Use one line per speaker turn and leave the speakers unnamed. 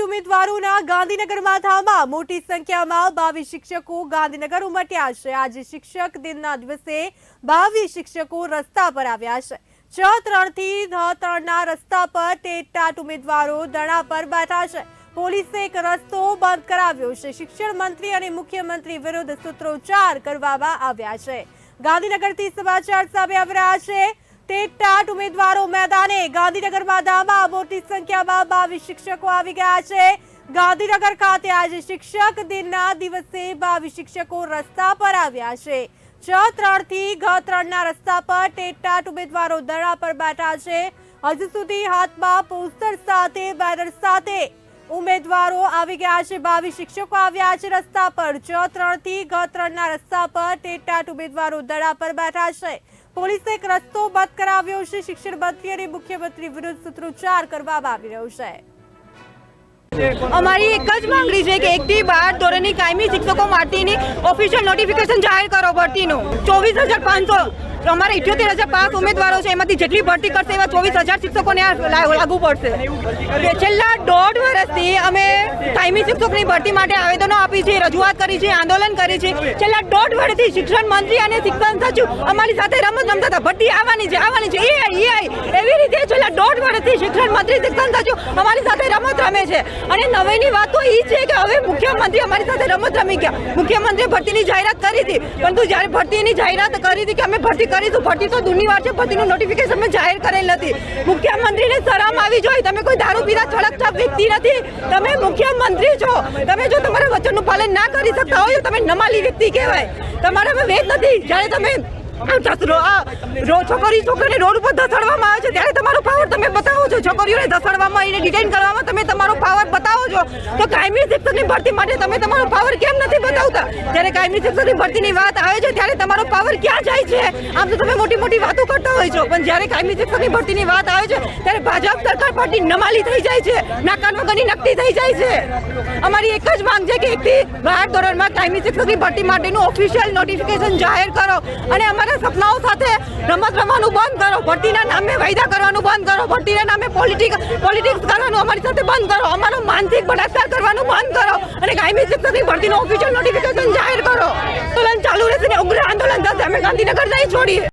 ટેટાટ ઉમેદવારોના ગાંધીનગરમાં ધામા. મોટી સંખ્યામાં બાવીસ શિક્ષકો ગાંધીનગર ઉમટ્યા છે. આજે શિક્ષક દિનના દિવસે બાવીસ શિક્ષકો રસ્તા પર આવ્યા છે. છ ત્રણથી ધ ત્રણના રસ્તા પર ટેટાટ ઉમેદવારો ધરણા પર બેઠા છે. પોલીસે એક રસ્તો બંધ કરાવ્યો છે. શિક્ષણ મંત્રી અને મુખ્યમંત્રી વિરુદ્ધ સૂત્રોચ્ચાર કરવામાં આવ્યા છે. ગાંધીનગરથી સમાચાર સામે આવી રહ્યા છે. ટેટાટ ઉમેદવારો મેદાને ગાંધીનગરમાં ધામા મોટી સંખ્યામાં બાવીસ શિક્ષકો આવી ગયા છે. ગાંધીનગર ખાતે આજે શિક્ષક દિનના દિવસે બાવીસ શિક્ષકો રસ્તા પર આવ્યા છે. છ ત્રણથી ઘ ત્રણના રસ્તા પર ટેટાટ ઉમેદવારો ધરણા પર બેઠા છે. હજુ સુધી હાથમાં પોસ્ટર સાથે, બેનર સાથે ઉમેદવારો આવી ગયા છે. બાવીસ શિક્ષકો આવ્યા છે રસ્તા પર. ચ ત્રણથી ઘ, ત્રણના રસ્તા પર ટેટાટ ઉમેદવારો દડા પર બેઠા છે. પોલીસે એક રસ્તો બંધ કરાવ્યો છે. શિક્ષણ મંત્રી અને મુખ્યમંત્રી વિરુદ્ધ સૂત્રોચ્ચાર કરવામાં આવી રહ્યો છે.
અમારી એક જ માંગણી છે કે એકથી બાર ધોરણની કાયમી શિક્ષકો માટેની ઓફિશિયલ નોટિફિકેશન જાહેર કરો ભરતીનું. ચોવીસ હજાર પાંચસો અમારે ઇઠ્યોતેર હજાર પાંચ ઉમેદવારો છે, એમાંથી જેટલી ભરતી કરશે એવા ચોવીસ હજાર શિક્ષકોને લાગુ પડશે. છેલ્લા દોઢ વર્ષથી અમે કાયમી શિક્ષકની ભરતી માટે આવેદનો આપી છે, રજૂઆત કરી છે, આંદોલન કરી છે. છેલ્લા દોઢ વર્ષથી શિક્ષણ મંત્રી અને શિક્ષણ સચિવ અમારી સાથે રમત રમતા હતા. ભરતી આવવાની છે આવવાની છે. એ એવી રીતે છેલ્લા દોઢ વર્ષથી શિક્ષણ મંત્રી, શિક્ષણ સચિવ અમારી સાથે રમે છે. અને નવીની વાત તો એ છે કે હવે મુખ્યમંત્રી અમારી સાથે રમત રમી ગયા. મુખ્યમંત્રીએ ભરતીની જાહેરાત કરી હતી. પરંતુ જ્યારે ભરતીની જાહેરાત કરી હતી કે અમે ભરતી કરીશું, ભરતી તો દુનિવાર છે, ભરતીનું નોટિફિકેશન મેં જાહેર કરેલ નથી. મુખ્યમંત્રીને શરમ આવી જોઈએ તમે કોઈ દારૂ પીધા છળકછાપ વ્યક્તિ નથી. તમે મુખ્યમંત્રી છો. તમે જો તમારા વચનનું પાલન ના કરી શકતા હોય તો તમે નમાલી વ્યક્તિ કહેવાય. તમારામાં વેદ નથી. જ્યારે તમે જસરો રો- છોકરી રોડ ઉપર ધસાડવામાં આવે છે, ત્યારે તમારો પાવર તમે બતાવો છો. છોકરીઓને ધસાડવામાં, એને ડિટેન કરવામાં તમે તમારો તો કાયમી શિક્ષકની ભરતી માટે તમે તમારો પાવર કેમ નથી બતાવતા? જ્યારે કાયમી શિક્ષકની ભરતીની વાત આવે છે, ત્યારે તમારો પાવર ક્યાં જાય છે? આમ તો તમે મોટી મોટી વાતો કરતા હોય છો. પણ જ્યારે કાયમી શિક્ષકની ભરતીની વાત આવે છે, ત્યારે ભાજપ સરકાર પાર્ટી નમાલી થઈ જાય છે. નાકાન વગરની નક્કી થઈ જાય છે. અમારી એક જ માંગ છે કે એકથી બાર ધોરણમાં કાયમી શિક્ષકની ભરતી માટેનું ઓફિશિયલ નોટિફિકેશન જાહેર કરો અને અમારા સપનાઓ સાથે રમત રમવાનું બંધ કરો. ભરતીના નામે કરવાનું બંધ કરો ભરતીના નામે પોલિટિક પોલિટિક્સ કરવાનું અમારી સાથે બંધ કરો, અમારો માનસિક બળાત્કાર કરવાનું બંધ કરો અને કાયમી શિક્ષકની ભરતીનું ઓફિશિયલ નોટિફિકેશન જાહેર કરો. આંદોલન ચાલુ રહેશે ને ઉગ્ર આંદોલન થશે, અમે ગાંધીનગર નહીં છોડીએ.